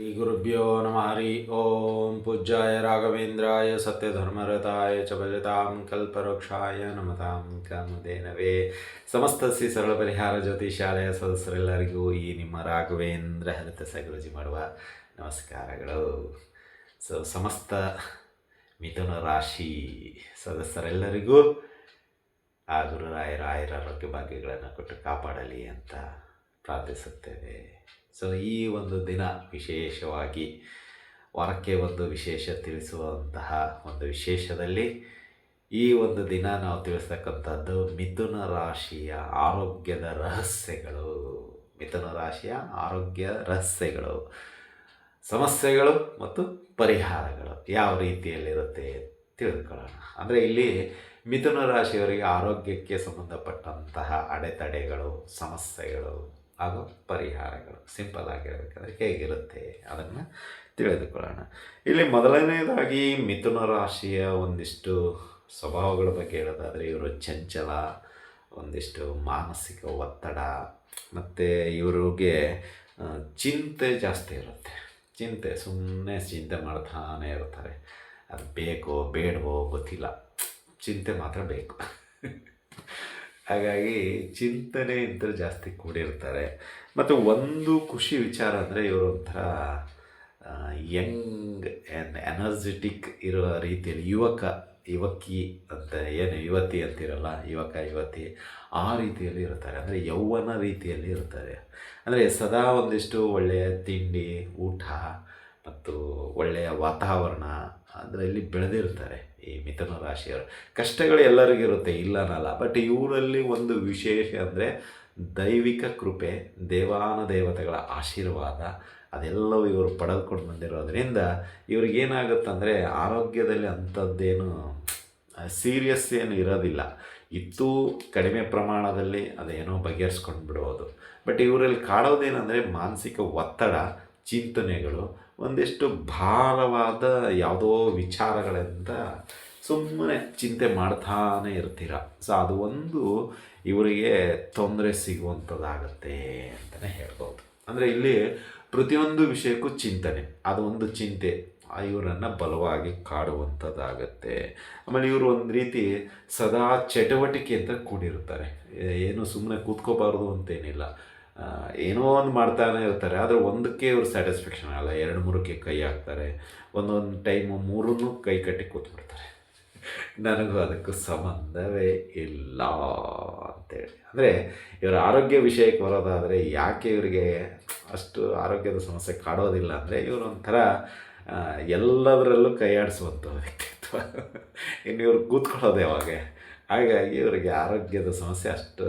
ಶ್ರೀ ಗುರುಭ್ಯೋ ನಮಃ. ಹರಿ ಓಂ. ಪೂಜ್ಯಾಯ ರಾಘವೇಂದ್ರಾಯ ಸತ್ಯಧರ್ಮರತಾಯ ಚ ಭಜತಾಂ ಕಲ್ಪವೃಕ್ಷಾಯ ನಮತಾಂ ಕಾಮಧೇನವೇ ಸಮಸ್ತ ಶ್ರೀ ಸರಳ ಪರಿಹಾರ ಜ್ಯೋತಿಷಾಲಯ ಸದಸ್ಯರೆಲ್ಲರಿಗೂ ಈ ನಿಮ್ಮ ರಾಘವೇಂದ್ರ ಹರಿತ ಸಗುರುಜಿ ಮಾಡುವ ನಮಸ್ಕಾರಗಳು. ಸೊ ಸಮಸ್ತ ಮಿಥುನ ರಾಶಿ ಸದಸ್ಯರೆಲ್ಲರಿಗೂ ಆ ಗುರುರಾಯರ ಆರೋಗ್ಯ ಭಾಗ್ಯಗಳನ್ನು ಕೊಟ್ಟು ಕಾಪಾಡಲಿ ಅಂತ ಪ್ರಾರ್ಥಿಸುತ್ತೇವೆ. ಸೊ ಈ ಒಂದು ದಿನ ವಿಶೇಷವಾಗಿ ವಾರಕ್ಕೆ ಒಂದು ವಿಶೇಷ ತಿಳಿಸುವಂತಹ ಒಂದು ವಿಶೇಷದಲ್ಲಿ ಈ ಒಂದು ದಿನ ನಾವು ತಿಳಿಸ್ತಕ್ಕಂಥದ್ದು ಮಿಥುನ ರಾಶಿಯ ಆರೋಗ್ಯದ ರಹಸ್ಯಗಳು. ಮಿಥುನ ರಾಶಿಯ ಆರೋಗ್ಯ ರಹಸ್ಯಗಳು. ಸಮಸ್ಯೆಗಳು ಮತ್ತು ಪರಿಹಾರಗಳು ಯಾವ ರೀತಿಯಲ್ಲಿರುತ್ತೆ ತಿಳಿದುಕೊಳ್ಳೋಣ. ಅಂದರೆ ಇಲ್ಲಿ ಮಿಥುನ ರಾಶಿಯವರಿಗೆ ಆರೋಗ್ಯಕ್ಕೆ ಸಂಬಂಧಪಟ್ಟಂತಹ ಅಡೆತಡೆಗಳು, ಸಮಸ್ಯೆಗಳು ಹಾಗೂ ಪರಿಹಾರಗಳು. ಸಿಂಪಲ್ ಆಗಿರಬೇಕಂದ್ರೆ ಹೇಗಿರುತ್ತೆ ಅದನ್ನು ತಿಳಿದುಕೊಳ್ಳೋಣ. ಇಲ್ಲಿ ಮೊದಲನೇದಾಗಿ ಮಿಥುನ ರಾಶಿಯ ಒಂದಿಷ್ಟು ಸ್ವಭಾವಗಳ ಬಗ್ಗೆ ಹೇಳೋದಾದರೆ ಇವರು ಚಂಚಲ, ಒಂದಿಷ್ಟು ಮಾನಸಿಕ ಒತ್ತಡ, ಮತ್ತು ಇವರಿಗೆ ಚಿಂತೆ ಜಾಸ್ತಿ ಇರುತ್ತೆ. ಚಿಂತೆ ಸುಮ್ಮನೆ ಚಿಂತೆ ಮಾಡ್ತಾನೆ ಇರ್ತಾರೆ. ಅದು ಬೇಕೋ ಬೇಡವೋ ಗೊತ್ತಿಲ್ಲ. ಚಿಂತೆ ಮಾತ್ರ ಬೇಕು. ಹಾಗಾಗಿ ಚಿಂತನೆ ಇದ್ದರೆ ಜಾಸ್ತಿ ಕೂಡಿರ್ತಾರೆ. ಮತ್ತು ಒಂದು ಖುಷಿ ವಿಚಾರ ಅಂದರೆ ಇವರು ಯಂಗ್ ಆ್ಯಂಡ್ ಎನರ್ಜೆಟಿಕ್ ಇರುವ ರೀತಿಯಲ್ಲಿ ಯುವಕ, ಯುವಕಿ ಅಂತ, ಏನು ಯುವತಿ ಅಂತಿರಲ್ಲ, ಯುವಕ, ಯುವತಿ, ಆ ರೀತಿಯಲ್ಲಿ ಇರ್ತಾರೆ. ಅಂದರೆ ಯೌವನ ರೀತಿಯಲ್ಲಿ ಇರ್ತಾರೆ. ಅಂದರೆ ಸದಾ ಒಂದಿಷ್ಟು ಒಳ್ಳೆಯ ತಿಂಡಿ, ಊಟ ಮತ್ತು ಒಳ್ಳೆಯ ವಾತಾವರಣ ಅದರಲ್ಲಿ ಬೆಳೆದಿರ್ತಾರೆ ಈ ಮಿಥುನ ರಾಶಿಯವರು. ಕಷ್ಟಗಳು ಎಲ್ಲರಿಗೂ ಇರುತ್ತೆ, ಇಲ್ಲ ಅನ್ನಲ್ಲ. ಬಟ್ ಇವರಲ್ಲಿ ಒಂದು ವಿಶೇಷ ಅಂದರೆ ದೈವಿಕ ಕೃಪೆ, ದೇವಾನ ದೇವತೆಗಳ ಆಶೀರ್ವಾದ, ಅದೆಲ್ಲವೂ ಇವರು ಪಡೆದುಕೊಂಡು ಬಂದಿರೋದ್ರಿಂದ ಇವ್ರಿಗೇನಾಗುತ್ತಂದರೆ ಆರೋಗ್ಯದಲ್ಲಿ ಅಂಥದ್ದೇನು ಸೀರಿಯಸ್ ಏನು ಇರೋದಿಲ್ಲ. ಇತ್ತು ಕಡಿಮೆ ಪ್ರಮಾಣದಲ್ಲಿ ಅದೇನೋ ಬಗೆಹರಿಸ್ಕೊಂಡು ಬಿಡ್ಬೋದು ಬಟ್ ಇವರಲ್ಲಿ ಕಾಡೋದೇನೆಂದರೆ ಮಾನಸಿಕ ಒತ್ತಡ, ಚಿಂತನೆಗಳು ಒಂದಿಷ್ಟು ಭಾರವಾದ ಯಾವುದೋ ವಿಚಾರಗಳಿಂದ ಸುಮ್ಮನೆ ಚಿಂತೆ ಮಾಡ್ತಾನೆ ಇರ್ತೀರ. ಸೊ ಅದು ಒಂದು ಇವರಿಗೆ ತೊಂದರೆ ಸಿಗುವಂಥದ್ದಾಗತ್ತೆ ಅಂತಲೇ ಹೇಳ್ಬೋದು. ಅಂದರೆ ಇಲ್ಲಿ ಪ್ರತಿಯೊಂದು ವಿಷಯಕ್ಕೂ ಚಿಂತನೆ, ಅದು ಒಂದು ಚಿಂತೆ. ಇವರನ್ನು ಬಲವಾಗಿ ಕಾಡುವಂಥದ್ದಾಗತ್ತೆ. ಆಮೇಲೆ ಇವರು ಒಂದು ರೀತಿ ಸದಾ ಚಟುವಟಿಕೆಯಿಂದ ಕೂಡಿರ್ತಾರೆ ಏ- ಏನು ಸುಮ್ಮನೆ ಕೂತ್ಕೋಬಾರ್ದು ಅಂತೇನಿಲ್ಲ. ಏನೋ ಒಂದು ಮಾಡ್ತಾನೆ ಇರ್ತಾರೆ, ಆದರೆ ಒಂದಕ್ಕೆ ಇವ್ರು ಸ್ಯಾಟಿಸ್ಫ್ಯಾಕ್ಷನ್ ಆಗಲ್ಲ. ಎರಡು, ಮೂರಕ್ಕೆ ಕೈ ಹಾಕ್ತಾರೆ. ಒಂದೊಂದು ಟೈಮು ಮೂರನ್ನು ಕೈ ಕಟ್ಟಿ ಕೂತ್ಬಿಡ್ತಾರೆ. ನನಗೂ ಅದಕ್ಕೂ ಸಂಬಂಧವೇ ಇಲ್ಲ ಅಂತೇಳಿ. ಅಂದರೆ ಇವರ ಆರೋಗ್ಯ ವಿಷಯಕ್ಕೆ ಬರೋದಾದರೆ ಯಾಕೆ ಇವರಿಗೆ ಅಷ್ಟು ಆರೋಗ್ಯದ ಸಮಸ್ಯೆ ಕಾಡೋದಿಲ್ಲ ಅಂದರೆ ಇವರು ಒಂಥರ ಎಲ್ಲದರಲ್ಲೂ ಕೈಯಾಡಿಸುವಂಥ ವ್ಯಕ್ತಿತ್ವ. ಇನ್ನು ಇವ್ರು ಕೂತ್ಕೊಳ್ಳೋದು ಯಾವಾಗ? ಹಾಗಾಗಿ ಇವರಿಗೆ ಆರೋಗ್ಯದ ಸಮಸ್ಯೆ ಅಷ್ಟು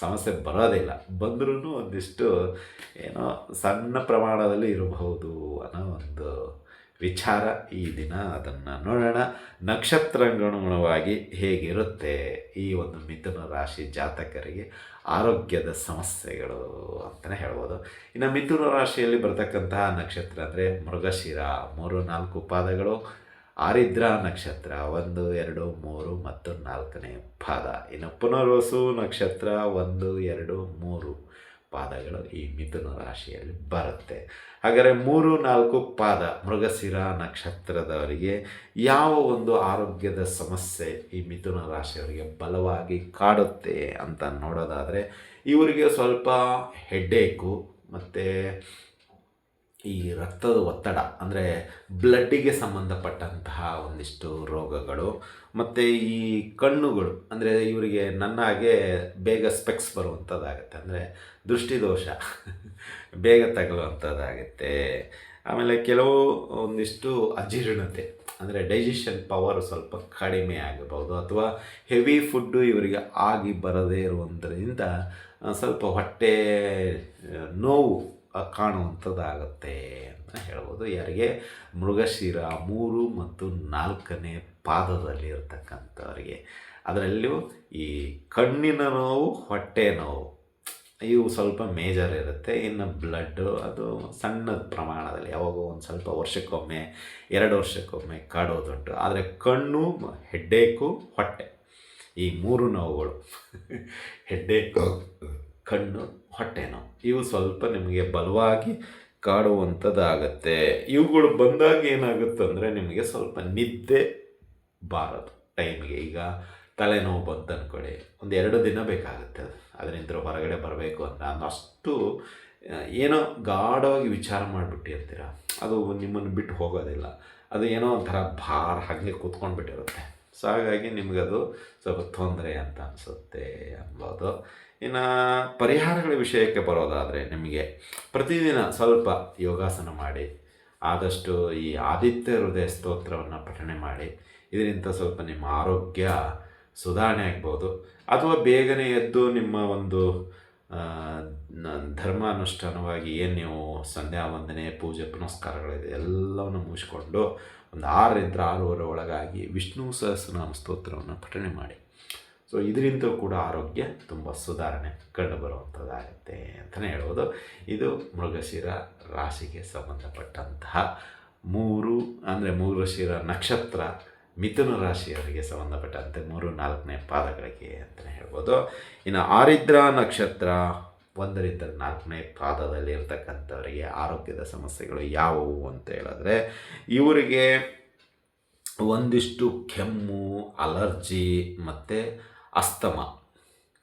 ಸಮಸ್ಯೆ ಬರೋದಿಲ್ಲ ಬಂದ್ರೂ ಒಂದಿಷ್ಟು ಏನೋ ಸಣ್ಣ ಪ್ರಮಾಣದಲ್ಲಿ ಇರಬಹುದು ಅನ್ನೋ ಒಂದು ವಿಚಾರ ಈ ದಿನ ಅದನ್ನು ನೋಡೋಣ. ನಕ್ಷತ್ರಗುಣವಾಗಿ ಹೇಗಿರುತ್ತೆ ಈ ಒಂದು ಮಿಥುನ ರಾಶಿ ಜಾತಕರಿಗೆ ಆರೋಗ್ಯದ ಸಮಸ್ಯೆಗಳು ಅಂತಲೇ ಹೇಳ್ಬೋದು. ಇನ್ನು ಮಿಥುನ ರಾಶಿಯಲ್ಲಿ ಬರ್ತಕ್ಕಂತಹ ನಕ್ಷತ್ರ ಅಂದರೆ ಮೃಗಶಿರ ಮೂರು ನಾಲ್ಕು ಪಾದಗಳು ಆರಿದ್ರ ನಕ್ಷತ್ರ, ಒಂದು, ಎರಡು, ಮೂರು, ಮತ್ತು ನಾಲ್ಕನೇ ಪಾದ. ಇನ್ನು ಪುನರ್ವಸು ನಕ್ಷತ್ರ, ಒಂದು, ಎರಡು, ಮೂರು ಪಾದಗಳು ಈ ಮಿಥುನ ರಾಶಿಯಲ್ಲಿ ಬರುತ್ತೆ. ಹಾಗಾದರೆ ಮೂರು, ನಾಲ್ಕು ಪಾದ ಮೃಗಶಿರ ನಕ್ಷತ್ರದವರಿಗೆ ಯಾವ ಒಂದು ಆರೋಗ್ಯದ ಸಮಸ್ಯೆ ಈ ಮಿಥುನ ರಾಶಿಯವರಿಗೆ ಬಲವಾಗಿ ಕಾಡುತ್ತೆ ಅಂತ ನೋಡೋದಾದರೆ, ಇವರಿಗೆ ಸ್ವಲ್ಪ ಹೆಡ್ಡೇಕು ಮತ್ತು ಈ ರಕ್ತದ ಒತ್ತಡ, ಅಂದರೆ ಬ್ಲಡ್ಡಿಗೆ ಸಂಬಂಧಪಟ್ಟಂತಹ ಒಂದಿಷ್ಟು ರೋಗಗಳು, ಮತ್ತು ಈ ಕಣ್ಣುಗಳು, ಅಂದರೆ ಇವರಿಗೆ ನನ್ನ ಹಾಗೆ ಬೇಗ ಸ್ಪೆಕ್ಸ್ ಬರುವಂಥದ್ದಾಗುತ್ತೆ ಅಂದರೆ ದೃಷ್ಟಿದೋಷ, ಬೇಗ ತಗಲುವಂಥದ್ದಾಗುತ್ತೆ ಆಮೇಲೆ ಕೆಲವು ಒಂದಿಷ್ಟು ಅಜೀರ್ಣತೆ, ಅಂದರೆ ಡೈಜೆಷನ್ ಪವರ್ ಸ್ವಲ್ಪ ಕಡಿಮೆ ಆಗಬಹುದು, ಅಥವಾ ಹೆವಿ ಫುಡ್ಡು ಇವರಿಗೆ ಆಗಿ ಬರದೇ ಇರುವುದರಿಂದ ಸ್ವಲ್ಪ ಹೊಟ್ಟೆ ನೋವು ಕಾಣುವಂಥದ್ದಾಗತ್ತೆ ಅಂತ ಹೇಳ್ಬೋದು. ಯಾರಿಗೆ? ಮೃಗಶಿರ ಮೂರು ಮತ್ತು ನಾಲ್ಕನೇ ಪಾದದಲ್ಲಿ ಇರತಕ್ಕಂಥವರಿಗೆ. ಅದರಲ್ಲೂ ಈ ಕಣ್ಣಿನ ನೋವು, ಹೊಟ್ಟೆ ನೋವು, ಇವು ಸ್ವಲ್ಪ ಮೇಜರ್ ಇರುತ್ತೆ. ಇನ್ನು ಬ್ಲಡ್ಡು ಅದು ಸಣ್ಣ ಪ್ರಮಾಣದಲ್ಲಿ, ಯಾವಾಗೋ ಒಂದು ಸ್ವಲ್ಪ ವರ್ಷಕ್ಕೊಮ್ಮೆ, ಎರಡು ವರ್ಷಕ್ಕೊಮ್ಮೆ ಕಾಡೋದುಂಟು. ಆದರೆ ಕಣ್ಣು, ಹೆಡ್ಡೇಕು, ಹೊಟ್ಟೆ ಈ ಮೂರು ನೋವುಗಳು. ಹೆಡ್ಡೇಕು ಕಣ್ಣು ಹೊಟ್ಟೆ ನೋವು ಇವು ಸ್ವಲ್ಪ ನಿಮಗೆ ಬಲವಾಗಿ ಕಾಡುವಂಥದ್ದಾಗತ್ತೆ. ಇವುಗಳು ಬಂದಾಗ ಏನಾಗುತ್ತೆ ಅಂದರೆ ನಿಮಗೆ ಸ್ವಲ್ಪ ನಿದ್ದೆ ಬಾರದು. ಟೈಮ್ಗೆ ಈಗ ತಲೆನೋವು ಬಂತು ಅಂದ್ಕೊಳ್ಳಿ ಒಂದು ಎರಡು ದಿನ ಬೇಕಾಗುತ್ತೆ ಅದು. ಅದರಿಂದ ಹೊರಗಡೆ ಬರಬೇಕು ಅಂತ ಅಷ್ಟು ಏನೋ ಗಾಢವಾಗಿ ವಿಚಾರ ಮಾಡಿಬಿಟ್ಟಿರ್ತೀರ ಅದು ನಿಮ್ಮನ್ನು ಬಿಟ್ಟು ಹೋಗೋದಿಲ್ಲ. ಅದು ಏನೋ ಒಂಥರ ಭಾರ ಹಾಗೆ ಕೂತ್ಕೊಂಡ್ಬಿಟ್ಟಿರುತ್ತೆ. ಸೊ ಹಾಗಾಗಿ ನಿಮಗದು ಸ್ವಲ್ಪ ತೊಂದರೆ ಅಂತ ಅನಿಸುತ್ತೆ ಅನ್ಬೋದು ಇನ್ನು ಪರಿಹಾರಗಳ ವಿಷಯಕ್ಕೆ ಬರೋದಾದರೆ ನಿಮಗೆ ಪ್ರತಿದಿನ ಸ್ವಲ್ಪ ಯೋಗಾಸನ ಮಾಡಿ ಆದಷ್ಟು ಈ ಆದಿತ್ಯ ಹೃದಯ ಸ್ತೋತ್ರವನ್ನು ಪಠಣೆ ಮಾಡಿ ಇದರಿಂದ ಸ್ವಲ್ಪ ನಿಮ್ಮ ಆರೋಗ್ಯ ಸುಧಾರಣೆ ಆಗ್ಬೋದು. ಅಥವಾ ಬೇಗನೆ ಎದ್ದು ನಿಮ್ಮ ಒಂದು ಆ, ನ- ಧರ್ಮಾನುಷ್ಠಾನವಾಗಿ ಏನು ನೀವು ಸಂಧ್ಯಾ ವಂದನೆ ಪೂಜೆ ಪುನಸ್ಕಾರಗಳಿದೆ ಎಲ್ಲವನ್ನು ಮುಗಿಸ್ಕೊಂಡು ಒಂದು ಆರರಿಂದ ಆರೂವರೆ ಒಳಗಾಗಿ ವಿಷ್ಣು ಸಹಸ್ರನಾಮ ಸ್ತೋತ್ರವನ್ನು ಪಠಣೆ ಮಾಡಿ. ಸೊ ಇದರಿಂದ ಕೂಡ ಆರೋಗ್ಯ ತುಂಬ ಸುಧಾರಣೆ ಕಂಡುಬರುವಂಥದ್ದಾಗುತ್ತೆ ಅಂತಲೇ ಹೇಳ್ಬೋದು. ಇದು ಮೃಗಶಿರ ರಾಶಿಗೆ ಸಂಬಂಧಪಟ್ಟಂತಹ ಮೂರು, ಅಂದರೆ ಮೃಗಶಿರ ನಕ್ಷತ್ರ ಮಿಥುನ ರಾಶಿಯವರಿಗೆ ಸಂಬಂಧಪಟ್ಟಂತೆ ಮೂರು, ನಾಲ್ಕನೇ ಪಾದಗಳಿಗೆ ಅಂತಲೇ ಹೇಳ್ಬೋದು. ಇನ್ನು ಆರಿದ್ರ ನಕ್ಷತ್ರ ಒಂದರಿಂದ ನಾಲ್ಕನೇ ಪಾದದಲ್ಲಿ ಇರ್ತಕ್ಕಂಥವರಿಗೆ ಆರೋಗ್ಯದ ಸಮಸ್ಯೆಗಳು ಯಾವುವು ಅಂತ ಹೇಳಿದ್ರೆ, ಇವರಿಗೆ ಒಂದಿಷ್ಟು ಕೆಮ್ಮು, ಅಲರ್ಜಿ ಮತ್ತು ಅಸ್ತಮ.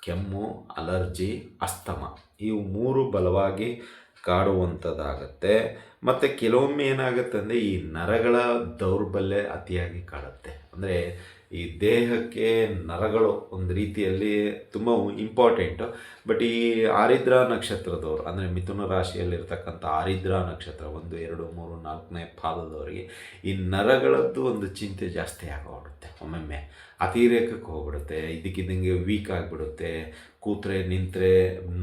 ಕೆಮ್ಮು, ಅಲರ್ಜಿ, ಅಸ್ತಮ. ಇವು ಮೂರು ಬಲವಾಗಿ ಕಾಡುವಂಥದ್ದಾಗತ್ತೆ. ಮತ್ತು ಕೆಲವೊಮ್ಮೆ ಏನಾಗುತ್ತೆ ಅಂದರೆ ಈ ನರಗಳ ದೌರ್ಬಲ್ಯ ಅತಿಯಾಗಿ ಕಾಡುತ್ತೆ. ಅಂದರೆ ಈ ದೇಹಕ್ಕೆ ನರಗಳು ಒಂದು ರೀತಿಯಲ್ಲಿ ತುಂಬ ಇಂಪಾರ್ಟೆಂಟು ಬಟ್ ಈ ಆರಿದ್ರ ನಕ್ಷತ್ರದವರು, ಅಂದರೆ ಮಿಥುನ ರಾಶಿಯಲ್ಲಿರ್ತಕ್ಕಂಥ ಆರಿದ್ರ ನಕ್ಷತ್ರ, ಒಂದು, ಎರಡು, ಮೂರು, ನಾಲ್ಕನೇ ಪಾದದವರಿಗೆ ಈ ನರಗಳದ್ದು ಒಂದು ಚಿಂತೆ ಜಾಸ್ತಿ ಆಗೋಗ್ಬಿಡುತ್ತೆ ಒಮ್ಮೊಮ್ಮೆ. ಅತಿರೇಕಕ್ಕೆ ಹೋಗ್ಬಿಡುತ್ತೆ ಇದಕ್ಕಿದ್ದಂಗೆ ವೀಕ್ ಆಗಿಬಿಡುತ್ತೆ, ಕೂತ್ರೆ, ನಿಂತರೆ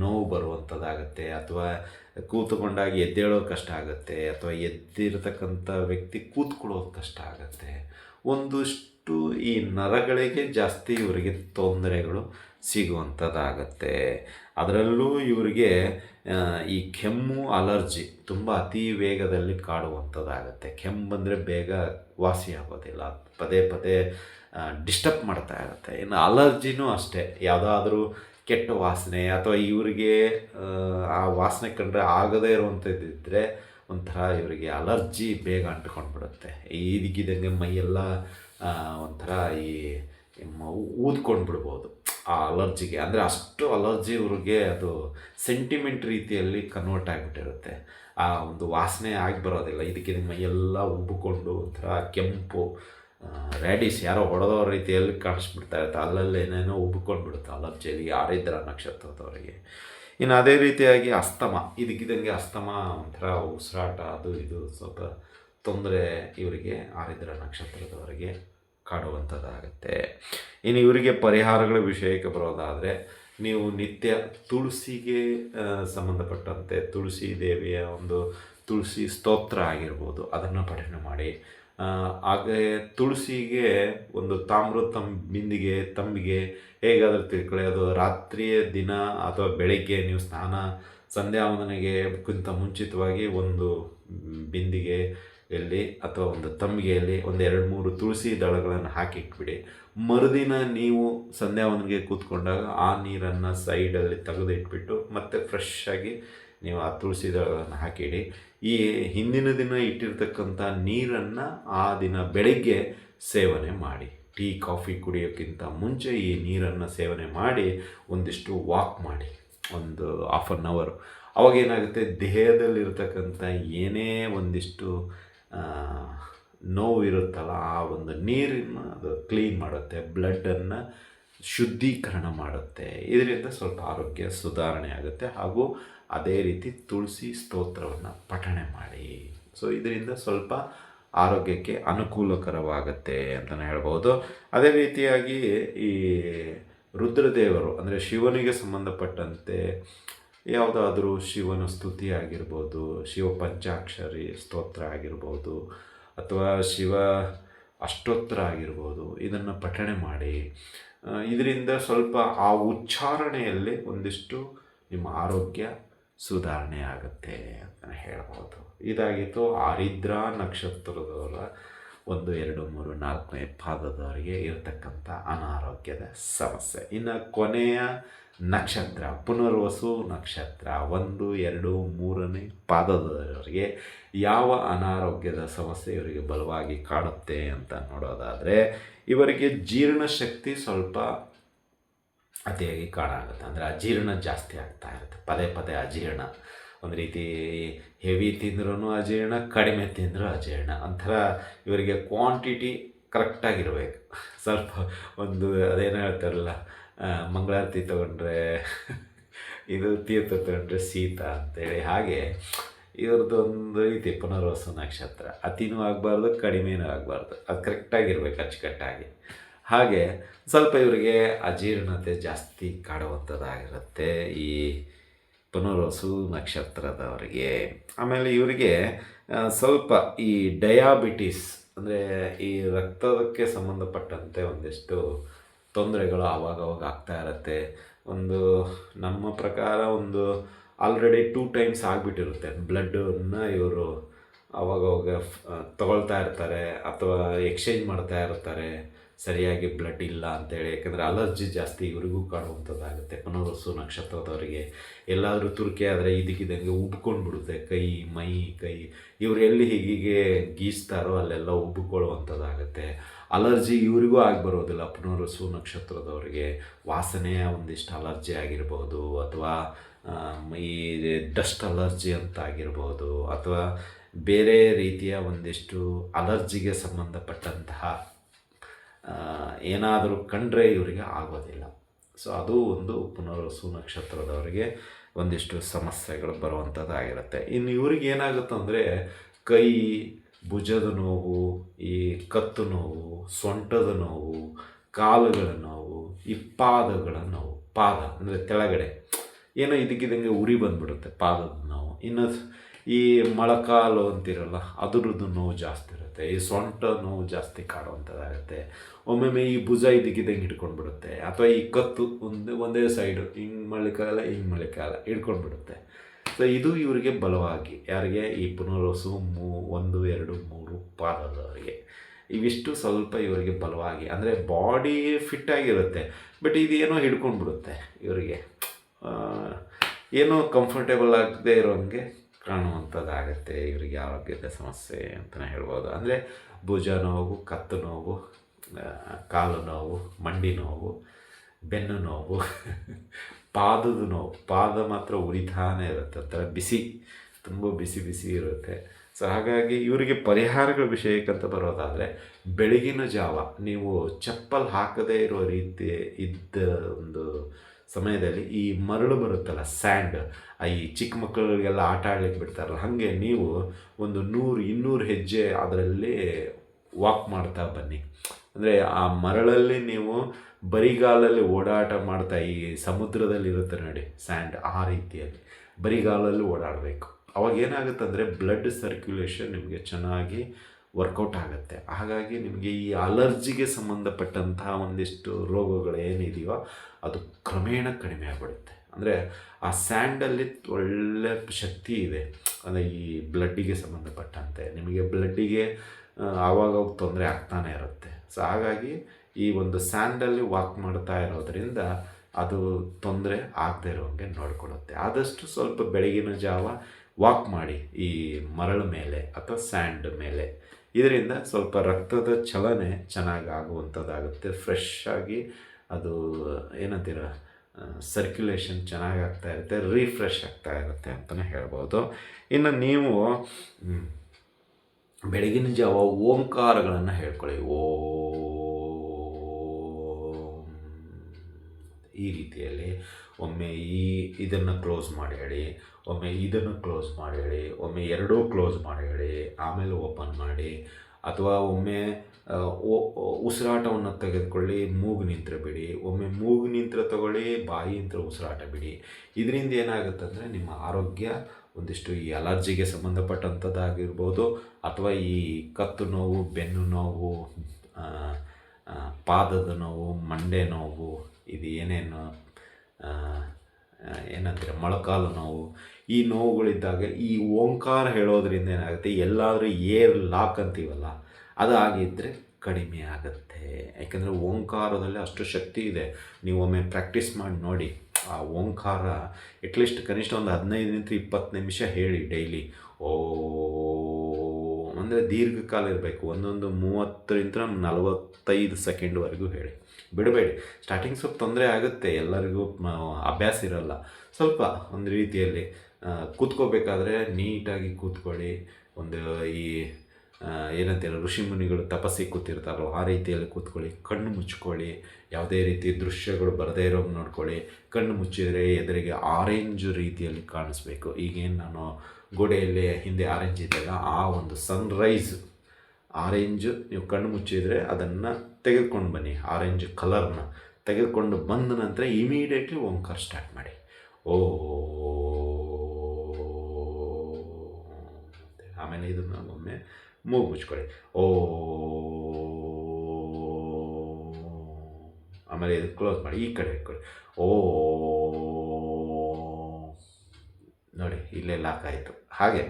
ನೋವು ಬರುವಂಥದ್ದಾಗತ್ತೆ, ಅಥವಾ ಕೂತ್ಕೊಂಡಾಗ ಎದ್ದೇಳೋ ಕಷ್ಟ ಆಗುತ್ತೆ, ಅಥವಾ ಎದ್ದಿರತಕ್ಕಂಥ ವ್ಯಕ್ತಿ ಕೂತ್ಕೊಳ್ಳೋದು ಕಷ್ಟ ಆಗುತ್ತೆ. ಒಂದಷ್ಟು ಈ ನರಗಳಿಗೆ ಜಾಸ್ತಿ ಇವರಿಗೆ ತೊಂದರೆಗಳು ಸಿಗುವಂಥದ್ದಾಗತ್ತೆ. ಅದರಲ್ಲೂ ಇವರಿಗೆ ಈ ಕೆಮ್ಮು ಅಲರ್ಜಿ ತುಂಬ ಅತಿ ವೇಗದಲ್ಲಿ ಕಾಡುವಂಥದ್ದಾಗತ್ತೆ. ಕೆಮ್ಮು ಬಂದರೆ ಬೇಗ ವಾಸಿ ಆಗೋದಿಲ್ಲ. ಪದೇ ಪದೇ ಡಿಸ್ಟರ್ಬ್ ಮಾಡ್ತಾ ಇರುತ್ತೆ. ಇನ್ನು ಅಲರ್ಜಿನೂ ಅಷ್ಟೇ. ಯಾವುದಾದ್ರೂ ಕೆಟ್ಟ ವಾಸನೆ ಅಥವಾ ಇವರಿಗೆ ಆ, ವಾಸನೆ ಕಂಡ್ರೆ ಆಗದೇ ಇರುವಂಥದ್ದಿದ್ದರೆ ಒಂಥರ ಇವರಿಗೆ ಅಲರ್ಜಿ ಬೇಗ ಅಂಟ್ಕೊಂಡ್ಬಿಡುತ್ತೆ. ಇದಕ್ಕಿದಂಗೆ ಮೈಯೆಲ್ಲ ಒಂಥರ ಈ ಊದ್ಕೊಂಡು ಬಿಡ್ಬೋದು ಆ ಅಲರ್ಜಿಗೆ. ಅಂದರೆ ಅಷ್ಟು ಅಲರ್ಜಿ ಇವ್ರಿಗೆ ಅದು ಸೆಂಟಿಮೆಂಟ್ ರೀತಿಯಲ್ಲಿ ಕನ್ವರ್ಟ್ ಆಗಿಬಿಟ್ಟಿರುತ್ತೆ. ಆ ಒಂದು ವಾಸನೆ ಆಗಿ ಬರೋದಿಲ್ಲ. ಇದಕ್ಕೆ ಮೈಯೆಲ್ಲ ಉಬ್ಬಿಕೊಂಡು ಒಂಥರ ಕೆಂಪು ರ್ಯಾಡಿಸ್ ಯಾರೋ ಹೊಡೆದೋ ರೀತಿಯಲ್ಲಿ ಕಾಣಿಸ್ಬಿಡ್ತಾ ಇರುತ್ತೆ. ಅಲ್ಲಲ್ಲಿ ಏನೇನೋ ಉಬ್ಬಿಕೊಂಡು ಬಿಡುತ್ತೆ ಅಲರ್ಜಿಯಲ್ಲಿ ಆರಿದ್ರ ನಕ್ಷತ್ರದವರಿಗೆ. ಇನ್ನು ಅದೇ ರೀತಿಯಾಗಿ ಅಸ್ತಮ, ಇದಕ್ಕಿದಂಗೆ ಅಸ್ತಮ ಒಂಥರ ಉಸಿರಾಟ, ಅದು ಇದು ಸ್ವಲ್ಪ ತೊಂದರೆ ಇವರಿಗೆ ಆರಿದ್ರ ನಕ್ಷತ್ರದವರಿಗೆ ಕಾಡುವಂಥದ್ದಾಗುತ್ತೆ. ಇನ್ನು ಇವರಿಗೆ ಪರಿಹಾರಗಳ ವಿಷಯಕ್ಕೆ ಬರೋದಾದರೆ ನೀವು ನಿತ್ಯ ತುಳಸಿಗೆ ಸಂಬಂಧಪಟ್ಟಂತೆ ತುಳಸಿ ದೇವಿಯ ಒಂದು ತುಳಸಿ ಸ್ತೋತ್ರ ಆಗಿರ್ಬೋದು, ಅದನ್ನು ಪಠನೆ ಮಾಡಿ. ಹಾಗೆ ತುಳಸಿಗೆ ಒಂದು ತಾಮ್ರ ತಮ್ ಬಿಂದಿಗೆ, ತಂಬಿಗೆ ಹೇಗಾದರೂ ತಿಳ್ಕೊಳ್ಳಿ ಅದು ರಾತ್ರಿಯ ದಿನ ಅಥವಾ ಬೆಳಗ್ಗೆ ನೀವು ಸ್ನಾನ, ಸಂಧ್ಯಾ ಮುಂಚಿತವಾಗಿ ಒಂದು ಬಿಂದಿಗೆ ಎಲ್ಲಿ ಅಥವಾ ಒಂದು ತಂಬಿಗೆಯಲ್ಲಿ ಒಂದು ಎರಡು ಮೂರು ತುಳಸಿ ದಳಗಳನ್ನು ಹಾಕಿಟ್ಬಿಡಿ. ಮರುದಿನ ನೀವು ಸಂಧ್ಯಾ ವಂದನೆಗೆ ಕೂತ್ಕೊಂಡಾಗ ಆ ನೀರನ್ನು ಸೈಡಲ್ಲಿ ತೆಗೆದು ಇಟ್ಬಿಟ್ಟು ಮತ್ತೆ ಫ್ರೆಶ್ ಆಗಿ ನೀವು ಆ ತುಳಸಿ ದಳಗಳನ್ನು ಹಾಕಿಡಿ. ಈ ಹಿಂದಿನ ದಿನ ಇಟ್ಟಿರ್ತಕ್ಕಂಥ ನೀರನ್ನು ಆ ದಿನ ಬೆಳಗ್ಗೆ ಸೇವನೆ ಮಾಡಿ. ಟೀ, ಕಾಫಿ ಕುಡಿಯೋಕ್ಕಿಂತ ಮುಂಚೆ ಈ ನೀರನ್ನು ಸೇವನೆ ಮಾಡಿ ಒಂದಿಷ್ಟು ವಾಕ್ ಮಾಡಿ. ಒಂದು ಹಾಫ್ ಆನ್ ಅವರು ಅವಾಗೇನಾಗುತ್ತೆ ದೇಹದಲ್ಲಿರ್ತಕ್ಕಂಥ ಏನೇ ಒಂದಿಷ್ಟು ನೋವಿರುತ್ತಲ್ಲ, ಆ ಒಂದು ನೀರಿನ ಅದು ಕ್ಲೀನ್ ಮಾಡುತ್ತೆ. ಬ್ಲಡ್ಡನ್ನು ಶುದ್ಧೀಕರಣ ಮಾಡುತ್ತೆ. ಇದರಿಂದ ಸ್ವಲ್ಪ ಆರೋಗ್ಯ ಸುಧಾರಣೆ ಆಗುತ್ತೆ. ಹಾಗೂ ಅದೇ ರೀತಿ ತುಳಸಿ ಸ್ತೋತ್ರವನ್ನು ಪಠಣೆ ಮಾಡಿ. ಸೊ ಇದರಿಂದ ಸ್ವಲ್ಪ ಆರೋಗ್ಯಕ್ಕೆ ಅನುಕೂಲಕರವಾಗುತ್ತೆ ಅಂತಲೇ ಹೇಳ್ಬೋದು. ಅದೇ ರೀತಿಯಾಗಿ ಈ ರುದ್ರದೇವರು, ಅಂದರೆ ಶಿವನಿಗೆ ಸಂಬಂಧಪಟ್ಟಂತೆ ಯಾವುದಾದ್ರೂ ಶಿವನ ಸ್ತುತಿ ಆಗಿರ್ಬೋದು, ಶಿವ ಪಂಚಾಕ್ಷರಿ ಸ್ತೋತ್ರ ಆಗಿರ್ಬೋದು, ಅಥವಾ ಶಿವ ಅಷ್ಟೋತ್ತರ ಆಗಿರ್ಬೋದು, ಇದನ್ನು ಪಠಣೆ ಮಾಡಿ. ಇದರಿಂದ ಸ್ವಲ್ಪ ಆ ಉಚ್ಚಾರಣೆಯಲ್ಲಿ ಒಂದಿಷ್ಟು ನಿಮ್ಮ ಆರೋಗ್ಯ ಸುಧಾರಣೆ ಆಗುತ್ತೆ ಅಂತ ಹೇಳ್ಬೋದು. ಇದಾಗಿತ್ತು ಆರಿದ್ರ ನಕ್ಷತ್ರದವರ ಒಂದು, ಎರಡು, ಮೂರು, ನಾಲ್ಕನೇ ಪಾದದವರಿಗೆ ಇರತಕ್ಕಂಥ ಅನಾರೋಗ್ಯದ ಸಮಸ್ಯೆ. ಇನ್ನು ಕೊನೆಯ ನಕ್ಷತ್ರ, ಪುನರ್ವಸು ನಕ್ಷತ್ರ, ಒಂದು, ಎರಡು, ಮೂರನೇ ಪಾದದವರಿಗೆ ಯಾವ ಅನಾರೋಗ್ಯದ ಸಮಸ್ಯೆ ಇವರಿಗೆ ಬಲವಾಗಿ ಕಾಡುತ್ತೆ ಅಂತ ನೋಡೋದಾದರೆ, ಇವರಿಗೆ ಜೀರ್ಣಶಕ್ತಿ ಸ್ವಲ್ಪ ಅತಿಯಾಗಿ ಕಾಣಾಗುತ್ತೆ ಅಂದರೆ ಅಜೀರ್ಣ ಜಾಸ್ತಿ ಆಗ್ತಾ ಇರುತ್ತೆ. ಪದೇ ಪದೇ ಅಜೀರ್ಣ. ಒಂದು ರೀತಿ ಹೆವಿ ತಿಂದ್ರೂ ಅಜೀರ್ಣ, ಕಡಿಮೆ ತಿಂದರೂ ಅಜೀರ್ಣ. ಒಂಥರ ಇವರಿಗೆ ಕ್ವಾಂಟಿಟಿ ಕರೆಕ್ಟಾಗಿರಬೇಕು ಸ್ವಲ್ಪ ಒಂದು ಅದೇನೋ ಹೇಳ್ತಾರಲ್ಲ ಮಂಗಳಾರತಿ ತೊಗೊಂಡ್ರೆ, ಇದು ತೀರ್ಥ ತೊಗೊಂಡ್ರೆ ಶೀತ ಅಂತೇಳಿ. ಹಾಗೆ ಇವ್ರದ್ದು ಒಂದು ರೀತಿ ಪುನರ್ವಸು ನಕ್ಷತ್ರ. ಅತಿನೂ ಆಗಬಾರ್ದು, ಕಡಿಮೆನೂ ಆಗಬಾರ್ದು. ಅದು ಕರೆಕ್ಟಾಗಿರ್ಬೇಕು ಅಚ್ಚುಕಟ್ಟಾಗಿ. ಹಾಗೆ ಸ್ವಲ್ಪ ಇವರಿಗೆ ಅಜೀರ್ಣತೆ ಜಾಸ್ತಿ ಕಾಡುವಂಥದ್ದಾಗಿರುತ್ತೆ ಈ ಪುನರ್ವಸು ನಕ್ಷತ್ರದವರಿಗೆ. ಆಮೇಲೆ ಇವರಿಗೆ ಸ್ವಲ್ಪ ಈ ಡಯಾಬಿಟಿಸ್ ಅಂದರೆ ಈ ರಕ್ತದಕ್ಕೆ ಸಂಬಂಧಪಟ್ಟಂತೆ ಒಂದಿಷ್ಟು ತೊಂದರೆಗಳು ಆವಾಗವಾಗ ಆಗ್ತಾ ಇರುತ್ತೆ. ಒಂದು ನಮ್ಮ ಪ್ರಕಾರ ಒಂದು ಆಲ್ರೆಡಿ ಟೂ ಟೈಮ್ಸ್ ಆಗಿಬಿಟ್ಟಿರುತ್ತೆ. ಬ್ಲಡ್ಡನ್ನು ಇವರು ಅವಾಗವಾಗ ತಗೊಳ್ತಾ ಇರ್ತಾರೆ ಅಥವಾ ಎಕ್ಸ್ಚೇಂಜ್ ಮಾಡ್ತಾ ಇರ್ತಾರೆ. ಸರಿಯಾಗಿ ಬ್ಲಡ್ ಇಲ್ಲ ಅಂತೇಳಿ. ಯಾಕಂದರೆ ಅಲರ್ಜಿ ಜಾಸ್ತಿ ಇವರಿಗೂ ಕಾಡುವಂಥದ್ದಾಗುತ್ತೆ ಪುನರ್ವಸು ನಕ್ಷತ್ರದವರಿಗೆ. ಎಲ್ಲಾದರೂ ತುರ್ಕೆ ಆದರೆ ಇದಕ್ಕಿದಂಗೆ ಉಬ್ಕೊಂಡು ಬಿಡುತ್ತೆ ಕೈ, ಮೈ, ಕೈ. ಇವರು ಎಲ್ಲಿ ಹೀಗೆ ಗೀಸ್ತಾರೋ ಅಲ್ಲೆಲ್ಲ ಉಬ್ಬಿಕೊಳ್ಳುವಂಥದ್ದಾಗುತ್ತೆ ಅಲರ್ಜಿ ಇವರಿಗೂ ಆಗಿ ಬರೋದಿಲ್ಲ ಪುನರ್ವಸು ನಕ್ಷತ್ರದವರಿಗೆ ವಾಸನೆಯ ಒಂದಿಷ್ಟು ಅಲರ್ಜಿ ಆಗಿರ್ಬೋದು ಅಥವಾ ಈ ಡಸ್ಟ್ ಅಲರ್ಜಿ ಅಂತ ಆಗಿರ್ಬೋದು ಅಥವಾ ಬೇರೆ ರೀತಿಯ ಒಂದಿಷ್ಟು ಅಲರ್ಜಿಗೆ ಸಂಬಂಧಪಟ್ಟಂತಹ ಏನಾದರೂ ಕಂಡ್ರೆ ಇವರಿಗೆ ಆಗೋದಿಲ್ಲ. ಸೊ ಅದು ಒಂದು ಪುನರ್ವಸು ನಕ್ಷತ್ರದವರಿಗೆ ಒಂದಿಷ್ಟು ಸಮಸ್ಯೆಗಳು ಬರುವಂಥದ್ದಾಗಿರುತ್ತೆ. ಇನ್ನು ಇವ್ರಿಗೆ ಏನಾಗುತ್ತೆ ಅಂದರೆ, ಕೈ, ಭುಜದ ನೋವು, ಈ ಕತ್ತು ನೋವು, ಸೊಂಟದ ನೋವು, ಕಾಲುಗಳ ನೋವು ಈ ಪಾದಗಳ ನೋವು, ಪಾದ, ಅಂದರೆ ಕೆಳಗಡೆ ಏನೋ ಇದಕ್ಕಿದಂಗೆ ಉರಿ ಬಂದ್ಬಿಡುತ್ತೆ ಪಾದದ ನೋವು. ಇನ್ನು ಈ ಮೊಳಕಾಲು ಅಂತಿರಲ್ಲ, ಅದರದ್ದು ನೋವು ಜಾಸ್ತಿ ಇರುತ್ತೆ. ಈ ಸೊಂಟ ನೋವು ಜಾಸ್ತಿ ಕಾಡುವಂಥದ್ದಾಗುತ್ತೆ. ಒಮ್ಮೊಮ್ಮೆ ಈ ಭುಜ ಇದಕ್ಕಿದ್ದಂಗೆ ಹಿಡ್ಕೊಂಡು ಬಿಡುತ್ತೆ ಅಥವಾ ಈ ಕತ್ತು ಒಂದೇ ಒಂದೇ ಸೈಡು, ಹಿಂಗೆ ಮಳಿಕಾಲ ಹಿಂಗೆ ಮಳಿಕಾಲ ಹಿಡ್ಕೊಂಡು ಬಿಡುತ್ತೆ ಸೊ ಇದು ಇವರಿಗೆ ಬಲವಾಗಿ, ಯಾರಿಗೆ? ಈ ಪುನರ್ವಸು ಮೂ ಒಂದು, ಎರಡು, ಮೂರು ಪಾದದವರಿಗೆ. ಇವಿಷ್ಟು ಸ್ವಲ್ಪ ಇವರಿಗೆ ಬಲವಾಗಿ, ಅಂದರೆ ಬಾಡಿ ಫಿಟ್ ಆಗಿರುತ್ತೆ. ಬಟ್ ಇದೇನೋ ಹಿಡ್ಕೊಂಡು ಬಿಡುತ್ತೆ ಇವರಿಗೆ ಏನೋ ಕಂಫರ್ಟೇಬಲ್ ಆಗದೆ ಇರೋಂಗೆ ಕಾಣುವಂಥದ್ದಾಗತ್ತೆ, ಇವರಿಗೆ ಆರೋಗ್ಯದ ಸಮಸ್ಯೆ ಅಂತಲೇ ಹೇಳ್ಬೋದು. ಅಂದರೆ ಭುಜ ನೋವು, ಕತ್ತು ನೋವು ಕಾಲು ನೋವು, ಮಂಡಿ ನೋವು, ಬೆನ್ನು ನೋವು, ಪಾದದ ನೋವು, ಪಾದ ಮಾತ್ರ ಉರಿತಾನೆ ಇರುತ್ತೆ, ಒಂಥರ ಬಿಸಿ, ತುಂಬ ಬಿಸಿ ಬಿಸಿ ಇರುತ್ತೆ. ಸೊ ಹಾಗಾಗಿ ಇವರಿಗೆ ಪರಿಹಾರಗಳ ವಿಷಯಕ್ಕಂತ ಬರೋದಾದರೆ, ಬೆಳಗಿನ ಜಾವ ನೀವು ಚಪ್ಪಲ್ ಹಾಕದೇ ಇರೋ ರೀತಿ ಇದ್ದ ಒಂದು ಸಮಯದಲ್ಲಿ ಈ ಮರಳು ಬರುತ್ತಲ್ಲ ಸ್ಯಾಂಡ್ ಈ ಚಿಕ್ಕ ಮಕ್ಕಳಿಗೆಲ್ಲ ಆಟ ಆಡಲಿಕ್ಕೆ ಬಿಡ್ತಾರಲ್ಲ, ಹಾಗೆ ನೀವು ಒಂದು ನೂರು, ಇನ್ನೂರು ಹೆಜ್ಜೆ ಅದರಲ್ಲಿ ವಾಕ್ ಮಾಡ್ತಾ ಬನ್ನಿ. ಅಂದರೆ ಆ ಮರಳಲ್ಲಿ ನೀವು ಬರಿಗಾಲಲ್ಲಿ ಓಡಾಟ ಮಾಡ್ತಾ, ಈ ಸಮುದ್ರದಲ್ಲಿ ಇರುತ್ತೆ ನೋಡಿ ಸ್ಯಾಂಡ್ ಆ ರೀತಿಯಲ್ಲಿ ಬರಿಗಾಲಲ್ಲಿ ಓಡಾಡಬೇಕು. ಅವಾಗ ಏನಾಗುತ್ತೆ ಅಂದರೆ ಬ್ಲಡ್ ಸರ್ಕ್ಯುಲೇಷನ್ ನಿಮಗೆ ಚೆನ್ನಾಗಿ ವರ್ಕೌಟ್ ಆಗುತ್ತೆ. ಹಾಗಾಗಿ ನಿಮಗೆ ಈ ಅಲರ್ಜಿಗೆ ಸಂಬಂಧಪಟ್ಟಂತಹ ಒಂದಿಷ್ಟು ರೋಗಗಳು ಏನಿದೆಯೋ ಅದು ಕ್ರಮೇಣ ಕಡಿಮೆ ಆಗ್ಬಿಡುತ್ತೆ. ಅಂದರೆ ಆ ಸ್ಯಾಂಡಲ್ಲಿ ಒಳ್ಳೆ ಶಕ್ತಿ ಇದೆ. ಅಂದರೆ ಈ ಬ್ಲಡ್ಡಿಗೆ ಸಂಬಂಧಪಟ್ಟಂತೆ. ನಿಮಗೆ ಬ್ಲಡ್ಡಿಗೆ ಆವಾಗ ತೊಂದರೆ ಆಗ್ತಾನೆ ಇರುತ್ತೆ. ಸೊ ಹಾಗಾಗಿ ಈ ಒಂದು ಸ್ಯಾಂಡಲ್ಲಿ ವಾಕ್ ಮಾಡ್ತಾ ಇರೋದ್ರಿಂದ ಅದು ತೊಂದರೆ ಆಗದೆ ಇರೋಂಗೆ ನೋಡಿಕೊಳ್ಳುತ್ತೆ. ಆದಷ್ಟು ಸ್ವಲ್ಪ ಬೆಳಗಿನ ಜಾವ ವಾಕ್ ಮಾಡಿ ಈ ಮರಳ ಮೇಲೆ ಅಥವಾ ಸ್ಯಾಂಡ್ ಮೇಲೆ. ಇದರಿಂದ ಸ್ವಲ್ಪ ರಕ್ತದ ಚಲನೆ ಚೆನ್ನಾಗಿ ಆಗುವಂಥದ್ದಾಗುತ್ತೆ. ಫ್ರೆಶ್ ಆಗಿ ಅದು, ಏನಂತೀರ ಸರ್ಕ್ಯುಲೇಷನ್ ಚೆನ್ನಾಗಿ ಆಗ್ತಾ ಇರುತ್ತೆ ರೀಫ್ರೆಶ್ ಆಗ್ತಾ ಇರುತ್ತೆ ಅಂತಲೇ ಹೇಳ್ಬೋದು. ಇನ್ನು ನೀವು ಬೆಳಗಿನ ಜಾವ ಓಂಕಾರಗಳನ್ನು ಹೇಳ್ಕೊಳ್ಳಿ. ಓಂ ಈ ರೀತಿಯಲ್ಲಿ ಒಮ್ಮೆ ಈ ಇದನ್ನು ಕ್ಲೋಸ್ ಮಾಡಿ ಹೇಳಿ, ಒಮ್ಮೆ ಇದನ್ನು ಕ್ಲೋಸ್ ಮಾಡಿ ಹೇಳಿ, ಒಮ್ಮೆ ಎರಡೂ ಕ್ಲೋಸ್ ಮಾಡಿ ಹೇಳಿ, ಆಮೇಲೆ ಓಪನ್ ಮಾಡಿ, ಅಥವಾ ಒಮ್ಮೆ ಉಸಿರಾಟವನ್ನು ತೆಗೆದುಕೊಳ್ಳಿ, ಮೂಗು ನಿಂತ್ರ ಬಿಡಿ, ಒಮ್ಮೆ ಮೂಗು ನಿಂತ್ರ ತಗೊಳ್ಳಿ, ಬಾಯಿ ನಿಂತ್ರ ಉಸಿರಾಟ ಬಿಡಿ. ಇದರಿಂದ ಏನಾಗುತ್ತೆ ಅಂದರೆ ನಿಮ್ಮ ಆರೋಗ್ಯ ಒಂದಿಷ್ಟು ಈ ಅಲರ್ಜಿಗೆ ಸಂಬಂಧಪಟ್ಟಂಥದ್ದಾಗಿರ್ಬೋದು, ಅಥವಾ ಈ ಕತ್ತು ನೋವು, ಬೆನ್ನು ನೋವು ಪಾದದ ನೋವು, ಮಂಡೆ ನೋವು ಇದು ಏನೇನು ಏನಂತೀರ, ಮೊಳಕಾಲು ನೋವು, ಈ ನೋವುಗಳಿದ್ದಾಗ ಈ ಓಂಕಾರ ಹೇಳೋದ್ರಿಂದ ಏನಾಗುತ್ತೆ, ಎಲ್ಲಾದರೂ ಏರ್ ಲಾಕ್ ಅಂತೀವಲ್ಲ ಅದು ಆಗಿದ್ದರೆ ಕಡಿಮೆ ಆಗುತ್ತೆ. ಯಾಕೆಂದರೆ ಓಂಕಾರದಲ್ಲಿ ಅಷ್ಟು ಶಕ್ತಿ ಇದೆ. ನೀವು ಒಮ್ಮೆ ಪ್ರಾಕ್ಟೀಸ್ ಮಾಡಿ ನೋಡಿ, ಆ ಓಂಕಾರ ಅಟ್ಲೀಸ್ಟ್ ಕನಿಷ್ಠ ಒಂದು ಹದಿನೈದರಿಂದ ಇಪ್ಪತ್ತು ನಿಮಿಷ ಹೇಳಿ ಡೈಲಿ, ಓ ಅಂದರೆ ದೀರ್ಘಕಾಲ ಇರಬೇಕು. ಒಂದೊಂದು ಮೂವತ್ತರಿಂದ ನಲವತ್ತೈದು ಸೆಕೆಂಡ್ವರೆಗೂ ಹೇಳಿ. ಬಿಡಬೇಡಿ. ಸ್ಟಾರ್ಟಿಂಗ್ ಸ್ವಲ್ಪ ತೊಂದರೆ ಆಗುತ್ತೆ. ಎಲ್ಲರಿಗೂ ಅಭ್ಯಾಸ ಇರಲ್ಲ. ಸ್ವಲ್ಪ ಒಂದು ರೀತಿಯಲ್ಲಿ ಕೂತ್ಕೋಬೇಕಾದ್ರೆ ನೀಟಾಗಿ ಕೂತ್ಕೊಳ್ಳಿ. ಒಂದು ಈ ಏನಂತೀರ ಋಷಿ ಋಷಿಮುನಿಗಳು ತಪಸ್ಸಿ ಕೂತಿರ್ತಾರೋ ಆ ರೀತಿಯಲ್ಲಿ ಕೂತ್ಕೊಳ್ಳಿ. ಕಣ್ಣು ಮುಚ್ಕೊಳ್ಳಿ. ಯಾವುದೇ ರೀತಿ ದೃಶ್ಯಗಳು ಬರದೇ ಇರೋಂಗೆ ನೋಡ್ಕೊಳ್ಳಿ. ಕಣ್ಣು ಮುಚ್ಚಿದರೆ ಎದುರಿಗೆ ಆರೆಂಜ್ ರೀತಿಯಲ್ಲಿ ಕಾಣಿಸ್ಬೇಕು. ಈಗೇನು ನಾನು ಗೋಡೆಯಲ್ಲಿ ಹಿಂದೆ ಆರೆಂಜ್ ಇದ್ದಾಗ ಆ ಒಂದು ಸನ್ರೈಸ್ ಆರೆಂಜ್ ನೀವು ಕಣ್ಣು ಮುಚ್ಚಿದರೆ ಅದನ್ನು ತೆಗೆದುಕೊಂಡು ಬನ್ನಿ ಆರೆಂಜ್ ಕಲರ್ನ ತೆಗೆದುಕೊಂಡು ಬಂದ ನಂತರ ಇಮಿಡಿಯೇಟ್ಲಿ ಓಂಕಾರ ಸ್ಟಾರ್ಟ್ ಮಾಡಿ. ಓ. ಆಮೇಲೆ ಇದನ್ನು ಒಮ್ಮೆ ಮೂಗು ಮುಚ್ಕೊಳ್ಳಿ. ಓ. ಆಮೇಲೆ ಇದು ಕ್ಲೋಸ್ ಮಾಡಿ, ಈ ಕಡೆ ಇಟ್ಕೊಳ್ಳಿ. ಓ. ನೋಡಿ, ಇಲ್ಲೇ ಲಾಕ್ ಆಯಿತು. ಹಾಗೆ,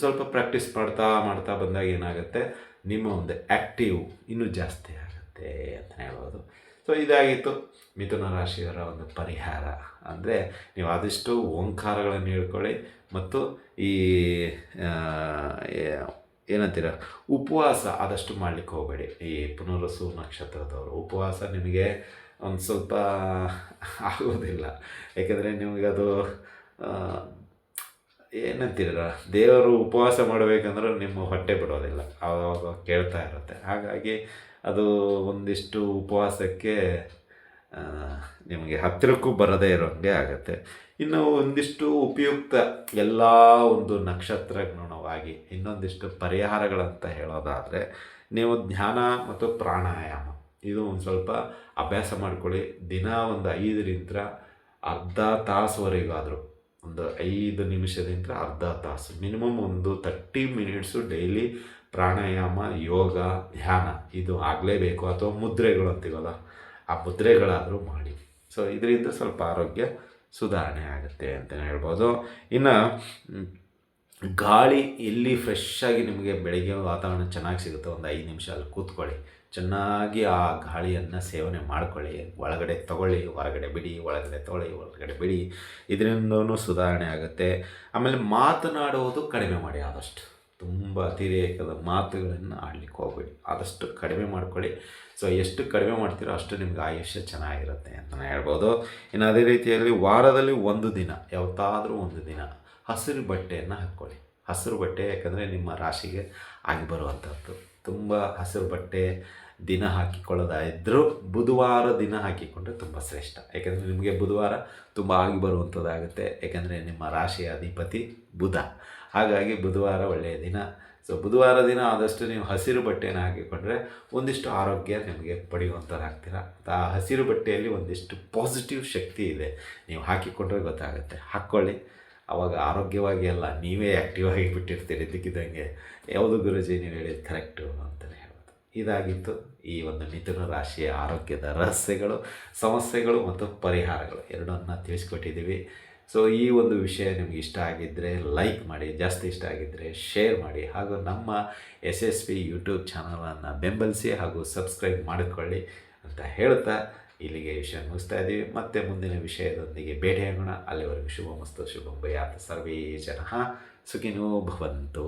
ಸ್ವಲ್ಪ ಪ್ರಾಕ್ಟೀಸ್ ಮಾಡ್ತಾ ಮಾಡ್ತಾ ಬಂದಾಗ ಏನಾಗುತ್ತೆ? ನಿಮ್ಮ ಒಂದು ಆ್ಯಕ್ಟಿವ್ ಇನ್ನೂ ಜಾಸ್ತಿ ಆಗುತ್ತೆ ಅಂತ ಹೇಳ್ಬೋದು. ಸೊ ಇದಾಗಿತ್ತು. ಮಿಥುನ ರಾಶಿಯವರ ಒಂದು ಪರಿಹಾರ. ಅಂದರೆ ನೀವು ಆದಷ್ಟು ಓಂಕಾರಗಳನ್ನು ಹೇಳ್ಕೊಳ್ಳಿ ಮತ್ತು ಈ ಏನಂತೀರ? ಉಪವಾಸ ಆದಷ್ಟು ಮಾಡಲಿಕ್ಕೆ ಹೋಗಬೇಡಿ. ಈ ಪುನರ್ವಸು ನಕ್ಷತ್ರದವರು. ಉಪವಾಸ ನಿಮಗೆ ಒಂದು ಸ್ವಲ್ಪ ಆಗೋದಿಲ್ಲ. ಏಕೆಂದರೆ ನಿಮಗದು ಏನಂತೀರ, ದೇವರು ಉಪವಾಸ ಮಾಡಬೇಕಂದ್ರೆ ನಿಮ್ಮ ಹೊಟ್ಟೆ ಬಿಡೋದಿಲ್ಲ. ಆವಾಗ ಕೇಳ್ತಾ ಇರುತ್ತೆ. ಹಾಗಾಗಿ ಅದು ಒಂದಿಷ್ಟು ಉಪವಾಸಕ್ಕೆ ನಿಮಗೆ ಹತ್ತಿರಕ್ಕೂ ಬರದೇ ಇರೋಂಗೆ ಆಗುತ್ತೆ. ಇನ್ನು ಒಂದಿಷ್ಟು ಉಪಯುಕ್ತ ಎಲ್ಲ ಒಂದು ನಕ್ಷತ್ರಗುಣವಾಗಿ ಇನ್ನೊಂದಿಷ್ಟು ಪರಿಹಾರಗಳಂತ ಹೇಳೋದಾದರೆ, ನೀವು ಧ್ಯಾನ ಮತ್ತು ಪ್ರಾಣಾಯಾಮ. ಇದು ಒಂದು ಸ್ವಲ್ಪ ಅಭ್ಯಾಸ ಮಾಡ್ಕೊಳ್ಳಿ. ದಿನ ಒಂದು ಐದರಿಂದ ಅರ್ಧ ತಾಸುವರೆಗಾದರೂ ಒಂದು ಐದು ನಿಮಿಷದಿಂದ ಅರ್ಧ ತಾಸು, ಮಿನಿಮಮ್ ಒಂದು thirty minutes daily pranayama, yoga, ಧ್ಯಾನ ಇದು ಆಗಲೇಬೇಕು ಅಥವಾ ಮುದ್ರೆಗಳು ಅಂತೀವಲ್ಲ, ಆ ಮುದ್ರೆಗಳಾದರೂ ಮಾಡಿ. ಸೊ ಇದರಿಂದ ಸ್ವಲ್ಪ ಆರೋಗ್ಯ ಸುಧಾರಣೆ ಆಗುತ್ತೆ ಅಂತ ಹೇಳ್ಬೋದು. ಇನ್ನು ಗಾಳಿ ಎಲ್ಲಿ ಫ್ರೆಶ್ ಆಗಿ ನಿಮಗೆ ಬೆಳಗ್ಗೆ ವಾತಾವರಣ ಚೆನ್ನಾಗಿ ಸಿಗುತ್ತೆ, ಒಂದು ಐದು ನಿಮಿಷ ಅಲ್ಲಿ ಕೂತ್ಕೊಳ್ಳಿ. ಚೆನ್ನಾಗಿ ಆ ಗಾಳಿಯನ್ನು ಸೇವನೆ ಮಾಡ್ಕೊಳ್ಳಿ. ಒಳಗಡೆ ತಗೊಳ್ಳಿ, ಹೊರಗಡೆ ಬಿಡಿ, ಒಳಗಡೆ ತಗೊಳ್ಳಿ ಹೊರಗಡೆ ಬಿಡಿ. ಇದರಿಂದನೂ ಸುಧಾರಣೆ ಆಗುತ್ತೆ. ಆಮೇಲೆ ಮಾತನಾಡುವುದು ಕಡಿಮೆ ಮಾಡಿ ಆದಷ್ಟು. ತುಂಬ ಅತಿರೇಕದ ಮಾತುಗಳನ್ನು ಆಡಲಿಕ್ಕೆ ಹೋಗಬೇಡಿ. ಆದಷ್ಟು ಕಡಿಮೆ ಮಾಡ್ಕೊಳ್ಳಿ. ಸೊ, ಎಷ್ಟು ಕಡಿಮೆ ಮಾಡ್ತೀರೋ ಅಷ್ಟು ನಿಮ್ಗೆ ಆಯುಷ್ಯ ಚೆನ್ನಾಗಿರುತ್ತೆ ಅಂತಲೇ ಹೇಳ್ಬೋದು. ಇನ್ನು ಅದೇ ರೀತಿಯಲ್ಲಿ ವಾರದಲ್ಲಿ ಒಂದು ದಿನ, ಯಾವತ್ತಾದರೂ ಒಂದು ದಿನ ಹಸಿರು ಬಟ್ಟೆಯನ್ನು ಹಾಕ್ಕೊಳ್ಳಿ. ಹಸಿರು ಬಟ್ಟೆ ಯಾಕಂದರೆ ನಿಮ್ಮ ರಾಶಿಗೆ ಆಗಿ ಬರುವಂಥದ್ದು ತುಂಬ ಹಸಿರು ಬಟ್ಟೆ ದಿನ ಹಾಕಿಕೊಳ್ಳೋದಾಯಿದ್ರೂ ಬುಧವಾರ ದಿನ ಹಾಕಿಕೊಂಡ್ರೆ ತುಂಬ ಶ್ರೇಷ್ಠ. ಯಾಕೆಂದರೆ ನಿಮಗೆ ಬುಧವಾರ ತುಂಬ ಆಗಿ ಬರುವಂಥದ್ದಾಗುತ್ತೆ ಯಾಕೆಂದರೆ ನಿಮ್ಮ ರಾಶಿಯ ಅಧಿಪತಿ ಬುಧ. ಹಾಗಾಗಿ ಬುಧವಾರ ಒಳ್ಳೆಯ ದಿನ. ಸೊ ಬುಧವಾರ ದಿನ ಆದಷ್ಟು ನೀವು ಹಸಿರು ಬಟ್ಟೆಯನ್ನು ಹಾಕಿಕೊಂಡ್ರೆ ಒಂದಿಷ್ಟು ಆರೋಗ್ಯ ನಿಮಗೆ ಪಡೆಯುವಂಥದ್ದಾಗ್ತೀರ ಆ ಹಸಿರು ಬಟ್ಟೆಯಲ್ಲಿ ಒಂದಿಷ್ಟು ಪಾಸಿಟಿವ್ ಶಕ್ತಿ ಇದೆ. ನೀವು ಹಾಕಿಕೊಂಡ್ರೆ ಗೊತ್ತಾಗುತ್ತೆ. ಹಾಕ್ಕೊಳ್ಳಿ. ಆವಾಗ ಆರೋಗ್ಯವಾಗಿ ಅಲ್ಲ, ನೀವೇ ಆ್ಯಕ್ಟಿವ್ ಆಗಿ ಬಿಟ್ಟಿರ್ತೀರಿ ಇದ್ದಕ್ಕಿದ್ದಂಗೆ ಯಾವುದು ಗುರುಜಿ ನೀವು ಹೇಳಿದ್ದು ಕರೆಕ್ಟು ಅಂತಲೇ ಇದಾಗಿತ್ತು. ಈ ಒಂದು ಮಿಥುನ ರಾಶಿಯ ಆರೋಗ್ಯದ ರಹಸ್ಯಗಳು, ಸಮಸ್ಯೆಗಳು ಮತ್ತು ಪರಿಹಾರಗಳು ಎರಡನ್ನ ತಿಳಿಸ್ಕೊಟ್ಟಿದ್ದೀವಿ. ಸೊ ಈ ಒಂದು ವಿಷಯ ನಿಮ್ಗೆ ಇಷ್ಟ ಆಗಿದ್ದರೆ ಲೈಕ್ ಮಾಡಿ, ಜಾಸ್ತಿ ಇಷ್ಟ ಆಗಿದ್ದರೆ ಶೇರ್ ಮಾಡಿ ಹಾಗೂ ನಮ್ಮ ಎಸ್ ಎಸ್ ಪಿ ಯೂಟ್ಯೂಬ್ ಚಾನಲನ್ನು ಬೆಂಬಲಿಸಿ ಹಾಗೂ ಸಬ್ಸ್ಕ್ರೈಬ್ ಮಾಡಿಕೊಳ್ಳಿ ಅಂತ ಹೇಳ್ತಾ ಇಲ್ಲಿಗೆ ವಿಷಯ ಮುಗಿಸ್ತಾ ಇದ್ದೀವಿ. ಮತ್ತೆ ಮುಂದಿನ ವಿಷಯದೊಂದಿಗೆ ಭೇಟಿಯಾಗೋಣ. ಅಲ್ಲಿವರೆಗೂ ಶುಭ ಮಸ್ತು ಶುಭಂ ಭಯಾತ್ ಸರ್ವೇ ಜನ. ಸುಖಿನೋ ಭವಂತು.